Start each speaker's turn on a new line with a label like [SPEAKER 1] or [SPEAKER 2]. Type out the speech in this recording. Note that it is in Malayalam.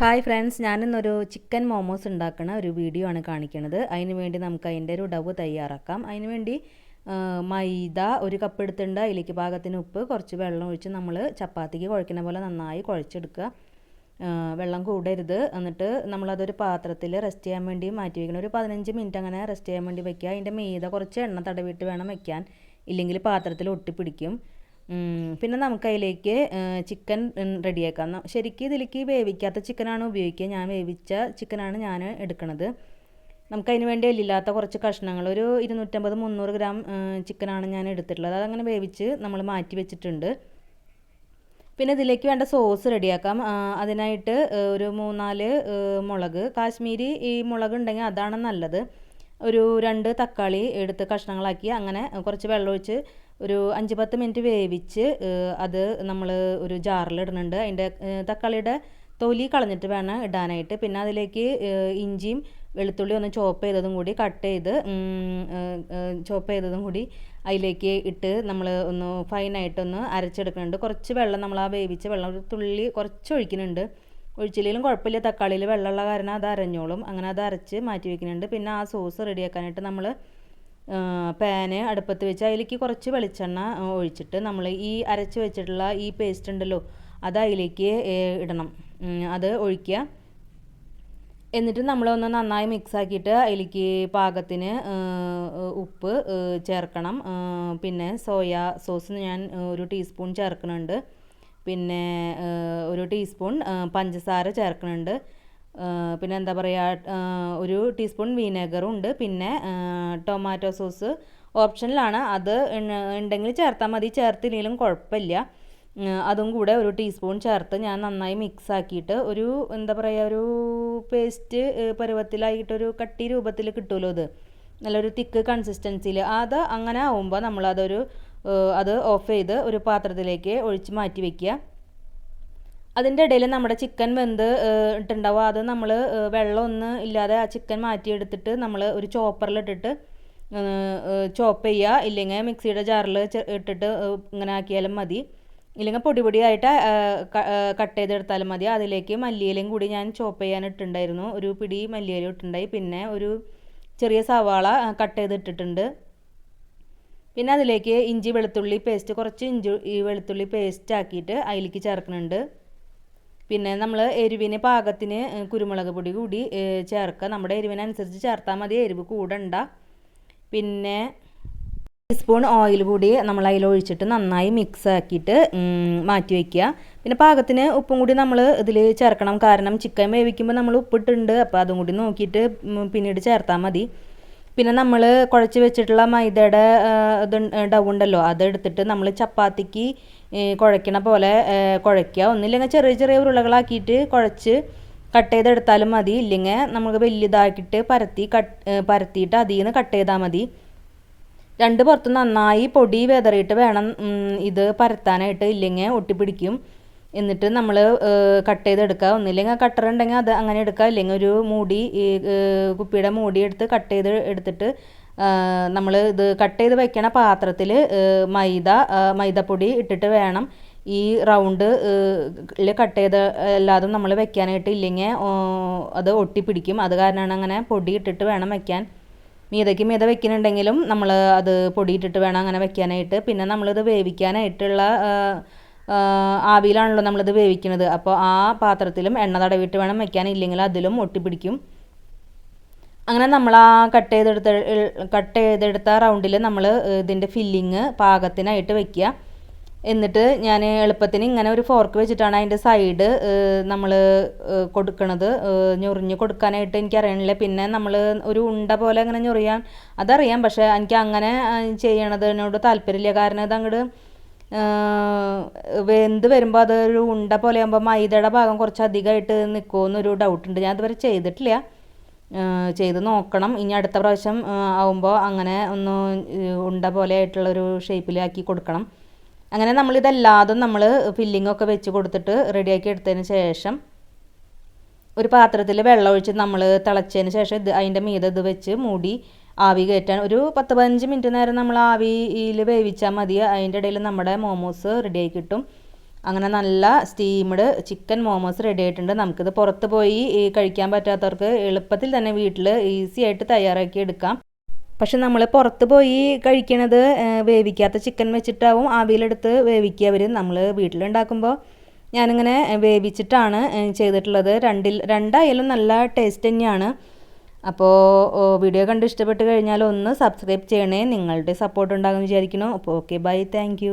[SPEAKER 1] ഹായ് ഫ്രണ്ട്സ് ഞാനിന്നൊരു ചിക്കൻ മോമോസ് ഉണ്ടാക്കുന്ന ഒരു വീഡിയോ ആണ് കാണിക്കുന്നത് അതിന് വേണ്ടി നമുക്ക് അതിന്റെ ഒരു ഡവ് തയ്യാറാക്കാം. അതിന് വേണ്ടി മൈദ ഒരു കപ്പ് എടുത്തിട്ടുണ്ട്. അതിലേക്ക് പാകത്തിന് ഉപ്പ് കുറച്ച് വെള്ളം ഒഴിച്ച് നമ്മൾ ചപ്പാത്തിക്ക് കുഴക്കുന്ന പോലെ നന്നായി കുഴച്ചെടുക്കുക. വെള്ളം കൂടരുത്. എന്നിട്ട് നമ്മളതൊരു പാത്രത്തിൽ റെസ്റ്റ് ചെയ്യാൻ വേണ്ടി മാറ്റി വയ്ക്കണം ഒരു പതിനഞ്ച് മിനിറ്റ് അങ്ങനെ റെസ്റ്റ് ചെയ്യാൻ വേണ്ടി വയ്ക്കുക അതിന്റെ മൈദ കുറച്ച് എണ്ണ തടവിട്ട് വേണം വയ്ക്കാൻ ഇല്ലെങ്കിൽ പാത്രത്തിൽ ഒട്ടിപ്പിടിക്കും. പിന്നെ നമുക്ക് അതിലേക്ക് ചിക്കൻ റെഡിയാക്കാം. ശരിക്കും ഇതിലേക്ക് വേവിക്കാത്ത ചിക്കനാണ് ഉപയോഗിക്കുക. ഞാൻ വേവിച്ച ചിക്കനാണ് ഞാൻ എടുക്കണത്. നമുക്കതിന് വേണ്ടി എല്ലില്ലാത്ത കുറച്ച് കഷ്ണങ്ങൾ ഒരു ഇരുന്നൂറ്റമ്പത് മുന്നൂറ് ഗ്രാം ചിക്കനാണ് ഞാൻ എടുത്തിട്ടുള്ളത്. അതങ്ങനെ വേവിച്ച് നമ്മൾ മാറ്റി വെച്ചിട്ടുണ്ട്. പിന്നെ ഇതിലേക്ക് വേണ്ട സോസ് റെഡിയാക്കാം. അതിനായിട്ട് ഒരു മൂന്നാൽ മുളക്. കാശ്മീരി ഈ മുളക് ഉണ്ടെങ്കിൽ അതാണ് നല്ലത്. ഒരു രണ്ട് തക്കാളി എടുത്ത് കഷ്ണങ്ങളാക്കി അങ്ങനെ കുറച്ച് വെള്ളമൊഴിച്ച് ഒരു അഞ്ച് പത്ത് മിനിറ്റ് വേവിച്ച് അത് നമ്മൾ ഒരു ജാറിൽ ഇടുന്നുണ്ട്. അതിന്റെ തക്കാളിയുടെ തൊലി കളഞ്ഞിട്ട് വേണം ഇടാനായിട്ട്. പിന്നെ അതിലേക്ക് ഇഞ്ചിയും വെളുത്തുള്ളി ഒന്ന് ചോപ്പ് ചെയ്തതും കൂടി കട്ട് ചെയ്ത് ചോപ്പ് ചെയ്തതും കൂടി അതിലേക്ക് ഇട്ട് നമ്മൾ ഒന്ന് ഫൈനായിട്ടൊന്ന് അരച്ചെടുക്കുന്നുണ്ട്. കുറച്ച് വെള്ളം നമ്മൾ ആ വേവിച്ച വെള്ളം ഒരു തുള്ളി കുറച്ച് ഒഴിക്കുന്നുണ്ട്. ഒഴിച്ചില്ലെങ്കിലും കുഴപ്പമില്ല. തക്കാളിയിൽ വെള്ളമുള്ള കാരണം അത് അരഞ്ഞോളും. അങ്ങനെ അത് അരച്ച് മാറ്റി വെക്കുന്നുണ്ട്. പിന്നെ ആ സോസ് റെഡിയാക്കാനായിട്ട് നമ്മൾ പാന് അടുപ്പത്ത് വെച്ച് അതിലേക്ക് കുറച്ച് വെളിച്ചെണ്ണ ഒഴിച്ചിട്ട് നമ്മൾ ഈ അരച്ച് വെച്ചിട്ടുള്ള ഈ പേസ്റ്റ് ഉണ്ടല്ലോ അത് അതിലേക്ക് ഇടണം. അത് ഒഴിക്കുക. എന്നിട്ട് നമ്മളൊന്ന് നന്നായി മിക്സ് ആക്കിയിട്ട് അതിലേക്ക് പാകത്തിന് ഉപ്പ് ചേർക്കണം. പിന്നെ സോയാ സോസ് ഞാൻ ഒരു ടീസ്പൂൺ ചേർക്കുന്നുണ്ട്. പിന്നെ ഒരു ടീസ്പൂൺ പഞ്ചസാര ചേർക്കുന്നുണ്ട് പിന്നെ എന്താ പറയുക ഒരു ടീസ്പൂൺ വിനെഗറും ഉണ്ട്. പിന്നെ ടൊമാറ്റോ സോസ് ഓപ്ഷനിലാണ്. അത് ഉണ്ടെങ്കിൽ ചേർത്താൽ മതി. ചേർത്തില്ലെങ്കിലും കുഴപ്പമില്ല. അതും കൂടെ ഒരു ടീസ്പൂൺ ചേർത്ത് ഞാൻ നന്നായി മിക്സ് ആക്കിയിട്ട് ഒരു എന്താ പറയുക ഒരു പേസ്റ്റ് പരുവത്തിലായിട്ടൊരു കട്ടി രൂപത്തിൽ കിട്ടുമല്ലോ അത്. നല്ലൊരു തിക്ക് കൺസിസ്റ്റൻസിയിൽ അത് അങ്ങനെ ആവുമ്പോൾ നമ്മളതൊരു അത് ഓഫ് ചെയ്ത് ഒരു പാത്രത്തിലേക്ക് ഒഴിച്ച് മാറ്റി വയ്ക്കുക അതിന്റെ ഇടയിൽ നമ്മുടെ ചിക്കൻ വെന്ത് ഇട്ടുണ്ടാവുക ഇട്ടുണ്ടാവും അത് നമ്മൾ വെള്ളമൊന്നും ഇല്ലാതെ ആ ചിക്കൻ മാറ്റിയെടുത്തിട്ട് നമ്മൾ ഒരു ചോപ്പറിലിട്ടിട്ട് ചോപ്പ് ചെയ്യുക. ഇല്ലെങ്കിൽ മിക്സിയുടെ ജാറിൽ ഇട്ടിട്ട് ഇങ്ങനെ ആക്കിയാലും മതി. ഇല്ലെങ്കിൽ പൊടി പൊടിയായിട്ട് കട്ട് ചെയ്തെടുത്താലും മതി. അതിലേക്ക് മല്ലിയിലയും കൂടി ഞാൻ ചോപ്പ് ചെയ്യാൻ ഇട്ടുണ്ടായിരുന്നു ഒരു പിടി മല്ലിയില ഇട്ടുണ്ടായി പിന്നെ ഒരു ചെറിയ സവാള കട്ട് ചെയ്ത് ഇട്ടിട്ടുണ്ട്. പിന്നെ അതിലേക്ക് ഇഞ്ചി വെളുത്തുള്ളി പേസ്റ്റ് കുറച്ച് ഇഞ്ചി ഈ വെളുത്തുള്ളി പേസ്റ്റ് ആക്കിയിട്ട് അതിലേക്ക് ചേർക്കുന്നുണ്ട് പിന്നെ നമ്മൾ എരിവിന് പാകത്തിന് കുരുമുളക് പൊടി കൂടി ചേർക്കുക നമ്മുടെ എരിവിനനുസരിച്ച് ചേർത്താൽ മതി എരിവ് കൂടണ്ട. പിന്നെ ടീസ്പൂൺ ഓയിൽ കൂടി നമ്മൾ അതിൽ ഒഴിച്ചിട്ട് നന്നായി മിക്സ് ആക്കിയിട്ട് മാറ്റി വയ്ക്കുക പിന്നെ പാകത്തിന് ഉപ്പും കൂടി നമ്മൾ ഇതിൽ ചേർക്കണം. കാരണം ചിക്കൻ വേവിക്കുമ്പോൾ നമ്മൾ ഉപ്പിട്ടുണ്ട് അപ്പോൾ അതും കൂടി നോക്കിയിട്ട് പിന്നീട് ചേർത്താൽ മതി. പിന്നെ നമ്മൾ കുഴച്ച് വെച്ചിട്ടുള്ള മൈദയുടെ ഇത് ഡൗ അതെടുത്തിട്ട് നമ്മൾ ചപ്പാത്തിക്ക് കുഴയ്ക്കണ പോലെ കുഴയ്ക്കുക ഒന്നില്ലെങ്കിൽ ചെറിയ ചെറിയ ഉരുളകളാക്കിയിട്ട് കുഴച്ച് കട്ട് ചെയ്തെടുത്താലും മതി. ഇല്ലെങ്കിൽ നമുക്ക് വലിയതാക്കിയിട്ട് പരത്തി കട്ട് പരത്തിയിട്ട് അതിൽ നിന്ന് കട്ട് ചെയ്താൽ മതി. രണ്ട് പുറത്ത് നന്നായി പൊടി വെതറിയിട്ട് വേണം ഇത് പരത്താനായിട്ട്. ഇല്ലെങ്കിൽ ഒട്ടിപ്പിടിക്കും. എന്നിട്ട് നമ്മൾ കട്ട് ചെയ്തെടുക്കുക. ഒന്നില്ലെങ്കിൽ കട്ടർ ഉണ്ടെങ്കിൽ അത് അങ്ങനെ എടുക്കുക. അല്ലെങ്കിൽ ഒരു മൂടി ഈ കുപ്പിയുടെ മൂടി എടുത്ത് കട്ട് ചെയ്ത് എടുത്തിട്ട് നമ്മൾ ഇത് കട്ട് ചെയ്ത് വെക്കണ പാത്രത്തിൽ മൈദ മൈദപ്പൊടി ഇട്ടിട്ട് വേണം. ഈ റൗണ്ട് കട്ട് ചെയ്ത് എല്ലാതും നമ്മൾ വെക്കാനായിട്ട് ഇല്ലെങ്കിൽ അത് ഒട്ടിപ്പിടിക്കും. അത് കാരണമാണ് അങ്ങനെ പൊടി ഇട്ടിട്ട് വേണം വെക്കാൻ. മീതയ്ക്ക് മീത വെക്കുന്നുണ്ടെങ്കിലും നമ്മൾ അത് പൊടി ഇട്ടിട്ട് വേണം അങ്ങനെ വെക്കാനായിട്ട്. പിന്നെ നമ്മളിത് വേവിക്കാനായിട്ടുള്ള ആ, ആ, ആവിയിലാണല്ലോ നമ്മളിത് വേവിക്കുന്നത്. അപ്പോൾ ആ പാത്രത്തിലും എണ്ണ തടവിട്ട് വേണം വെക്കാൻ. ഇല്ലെങ്കിൽ അതിലും ഒട്ടിപ്പിടിക്കും അങ്ങനെ നമ്മൾ ആ കട്ട് ചെയ്തെടുത്ത കട്ട് ചെയ്തെടുത്ത റൗണ്ടിൽ നമ്മൾ ഇതിന്റെ ഫില്ലിങ് പാകത്തിനായിട്ട് വെക്കുക. എന്നിട്ട് ഞാൻ എളുപ്പത്തിന് ഇങ്ങനെ ഒരു ഫോർക്ക് വെച്ചിട്ടാണ് അതിന്റെ സൈഡ് നമ്മൾ കൊടുക്കണത്. ഞൊറിഞ്ഞ് കൊടുക്കാനായിട്ട് എനിക്ക് അറിയണില്ല പിന്നെ നമ്മൾ ഒരു ഉണ്ട പോലെ അങ്ങനെ ഞൊറിയാൻ അതറിയാം. പക്ഷേ എനിക്ക് അങ്ങനെ ചെയ്യണതിനോട് താല്പര്യമില്ല. കാരണം ഇത് അങ്ങോട്ട് വെന്ത് വരുമ്പോൾ അതൊരു ഉണ്ട പോലെ ആകുമ്പോൾ മൈദയുടെ ഭാഗം കുറച്ച് അധികമായിട്ട് നിൽക്കുമോ എന്നൊരു ഡൗട്ടുണ്ട് ഞാൻ ഇതുവരെ ചെയ്തിട്ടില്ല. ചെയ്ത് നോക്കണം. ഇനി അടുത്ത പ്രാവശ്യം ആവുമ്പോൾ അങ്ങനെ ഒന്ന് ഉണ്ട പോലെ ആയിട്ടുള്ളൊരു ഷേപ്പിലാക്കി കൊടുക്കണം. അങ്ങനെ നമ്മളിതെല്ലാതും നമ്മൾ ഫില്ലിങ്ങൊക്കെ വെച്ച് കൊടുത്തിട്ട് റെഡിയാക്കി എടുത്തതിന് ശേഷം ഒരു പാത്രത്തിൽ വെള്ളം ഒഴിച്ച് നമ്മൾ തിളച്ചതിന് ശേഷം ഇത് അതിന്റെ മീതെ ഇത് വെച്ച് മൂടി ആവി കയറ്റാൻ ഒരു പത്ത് പതിനഞ്ച് മിനിറ്റ് നേരം നമ്മൾ ആവിയിൽ വേവിച്ചാൽ മതി. അതിന്റെ ഇടയിൽ നമ്മുടെ മോമോസ് റെഡി ആയി കിട്ടും. അങ്ങനെ നല്ല സ്റ്റീംഡ് ചിക്കൻ മോമോസ് റെഡി ആയിട്ടുണ്ട്. നമുക്കിത് പുറത്ത് പോയി കഴിക്കാൻ പറ്റാത്തവർക്ക് എളുപ്പത്തിൽ തന്നെ വീട്ടിൽ ഈസി ആയിട്ട് തയ്യാറാക്കി എടുക്കാം. പക്ഷെ നമ്മൾ പുറത്ത് പോയി കഴിക്കണത് വേവിക്കാത്ത ചിക്കൻ വെച്ചിട്ടാവും ആവിയിലെടുത്ത് വേവിക്കുക അവർ നമ്മൾ വീട്ടിലുണ്ടാക്കുമ്പോൾ ഞാനിങ്ങനെ വേവിച്ചിട്ടാണ് ചെയ്തിട്ടുള്ളത്. രണ്ടിൽ രണ്ടായാലും നല്ല ടേസ്റ്റ് തന്നെയാണ്. അപ്പോൾ വീഡിയോ കണ്ട് ഇഷ്ടപ്പെട്ട് കഴിഞ്ഞാൽ ഒന്ന് സബ്സ്ക്രൈബ് ചെയ്യണേ. നിങ്ങളുടെ സപ്പോർട്ട് ഉണ്ടാകുമെന്ന് വിചാരിക്കുന്നു. അപ്പോൾ ഓക്കെ ബൈ താങ്ക്